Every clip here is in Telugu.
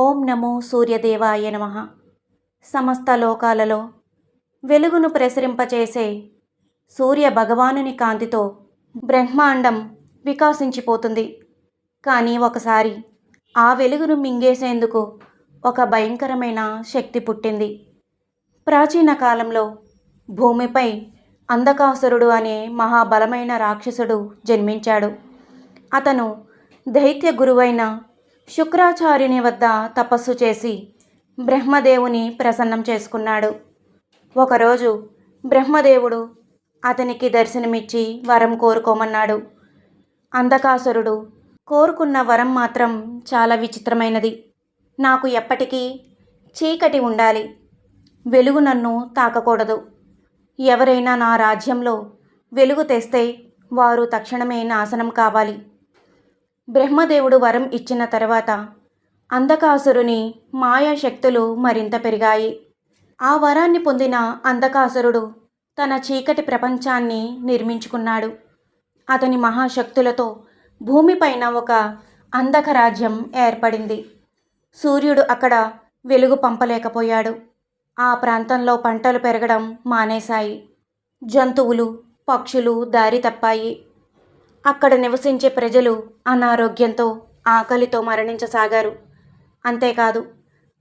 ఓం నమో సూర్యదేవాయ నమ. సమస్త లోకాలలో వెలుగును ప్రసరింపచేసే సూర్య భగవానుని కాంతితో బ్రహ్మాండం వికాసించిపోతుంది. కానీ ఒకసారి ఆ వెలుగును మింగేసేందుకు ఒక భయంకరమైన శక్తి పుట్టింది. ప్రాచీన కాలంలో భూమిపై అంధకాసురుడు అనే మహాబలమైన రాక్షసుడు జన్మించాడు. అతను దైత్య గురువైన శుక్రాచార్యుని వద్ద తపస్సు చేసి బ్రహ్మదేవుని ప్రసన్నం చేసుకున్నాడు. ఒకరోజు బ్రహ్మదేవుడు అతనికి దర్శనమిచ్చి వరం కోరుకోమన్నాడు. అంధకాసురుడు కోరుకున్న వరం మాత్రం చాలా విచిత్రమైనది. నాకు ఎప్పటికీ చీకటి ఉండాలి. వెలుగు నన్ను తాకకూడదు. ఎవరైనా నా రాజ్యంలో వెలుగు తెస్తే వారు తక్షణమే నాశనం కావాలి. బ్రహ్మదేవుడు వరం ఇచ్చిన తర్వాత అంధకాసురుని మాయాశక్తులు మరింత పెరిగాయి. ఆ వరాన్ని పొందిన అంధకాసురుడు తన చీకటి ప్రపంచాన్ని నిర్మించుకున్నాడు. అతని మహాశక్తులతో భూమిపైన ఒక అంధక రాజ్యం ఏర్పడింది. సూర్యుడు అక్కడ వెలుగు పంపలేకపోయాడు. ఆ ప్రాంతంలో పంటలు పెరగడం మానేశాయి. జంతువులు పక్షులు దారి తప్పాయి. అక్కడ నివసించే ప్రజలు అనారోగ్యంతో ఆకలితో మరణించసాగారు. అంతేకాదు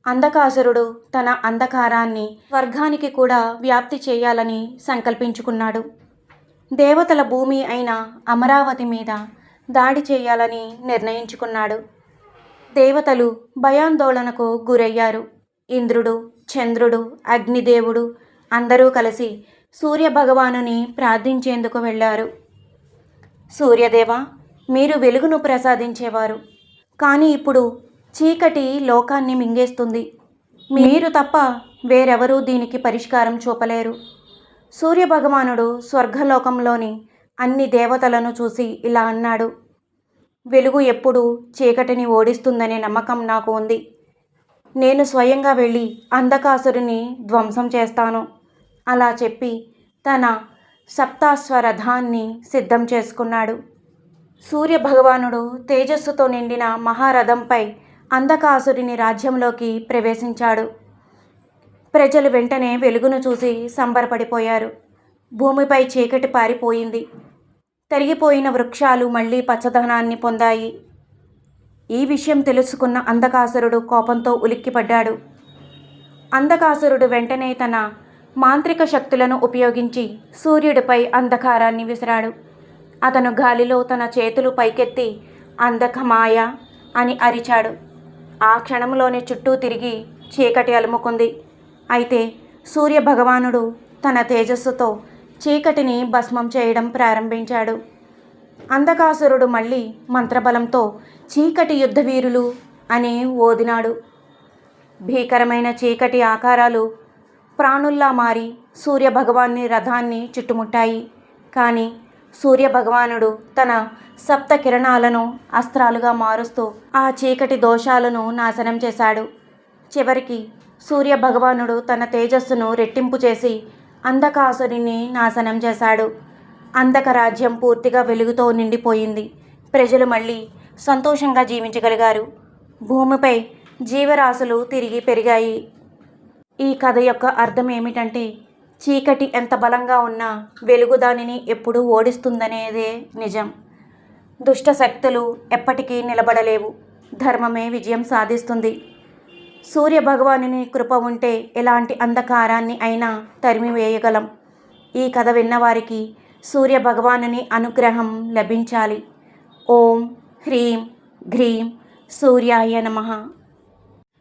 అంధకాసురుడు తన అంధకారాన్ని స్వర్గానికి కూడా వ్యాప్తి చేయాలని సంకల్పించుకున్నాడు. దేవతల భూమి అయిన అమరావతి మీద దాడి చేయాలని నిర్ణయించుకున్నాడు. దేవతలు భయాందోళనకు గురయ్యారు. ఇంద్రుడు చంద్రుడు అగ్నిదేవుడు అందరూ కలిసి సూర్యభగవానుని ప్రార్థించేందుకు వెళ్ళారు. సూర్యదేవ మీరు వెలుగును ప్రసాదించేవారు. కానీ ఇప్పుడు చీకటి లోకాన్ని మింగేస్తుంది. మీరు తప్ప వేరెవరూ దీనికి పరిష్కారం చూపలేరు. సూర్యభగవానుడు స్వర్గలోకంలోని అన్ని దేవతలను చూసి ఇలా అన్నాడు. వెలుగు ఎప్పుడు చీకటిని ఓడిస్తుందనే నమ్మకం నాకు ఉంది. నేను స్వయంగా వెళ్ళి అంధకాసురుని ధ్వంసం చేస్తాను. అలా చెప్పి తన సప్తాశ్వరథాన్ని సిద్ధం చేసుకున్నాడు. సూర్యభగవానుడు తేజస్సుతో నిండిన మహారథంపై అంధకాసురిని రాజ్యంలోకి ప్రవేశించాడు. ప్రజలు వెంటనే వెలుగును చూసి సంబరపడిపోయారు. భూమిపై చీకటి పారిపోయింది. తరిగిపోయిన వృక్షాలు మళ్ళీ పచ్చదనాన్ని పొందాయి. ఈ విషయం తెలుసుకున్న అంధకాసురుడు కోపంతో ఉలిక్కిపడ్డాడు. అంధకాసురుడు వెంటనే తన మాంత్రిక శక్తులను ఉపయోగించి సూర్యుడిపై అంధకారాన్ని విసిరాడు. అతను గాలిలో తన చేతులు పైకెత్తి అంధకమాయ అని అరిచాడు. ఆ క్షణంలోనే చుట్టూ తిరిగి చీకటి అలుముకుంది. అయితే సూర్య భగవానుడు తన తేజస్సుతో చీకటిని భస్మం చేయడం ప్రారంభించాడు. అంధకాసురుడు మళ్ళీ మంత్రబలంతో చీకటి యుద్ధవీరులు అని ఓదినాడు. భీకరమైన చీకటి ఆకారాలు ప్రాణుల్లా మారి సూర్యభగవాన్ని రథాన్ని చుట్టుముట్టాయి. కానీ సూర్యభగవానుడు తన సప్త కిరణాలను అస్త్రాలుగా మారుస్తూ ఆ చీకటి దోషాలను నాశనం చేశాడు. చివరికి సూర్యభగవానుడు తన తేజస్సును రెట్టింపు చేసి అంధకాసురిని నాశనం చేశాడు. అంధక రాజ్యం పూర్తిగా వెలుగుతో నిండిపోయింది. ప్రజలు మళ్ళీ సంతోషంగా జీవించగలిగారు. భూమిపై జీవరాశులు తిరిగి పెరిగాయి. ఈ కథ యొక్క అర్థం ఏమిటంటే చీకటి ఎంత బలంగా ఉన్నా వెలుగు దానిని ఎప్పుడూ ఓడిస్తుందనేదే నిజం. దుష్ట శక్తులు ఎప్పటికీ నిలబడలేవు. ధర్మమే విజయం సాధిస్తుంది. సూర్య భగవానుని కృప ఉంటే ఎలాంటి అంధకారాన్ని అయినా తరిమివేయగలం. ఈ కథ విన్నవారికి సూర్య భగవానుని అనుగ్రహం లభించాలి. ఓం హ్రీం గ్రీం సూర్యాయ నమః.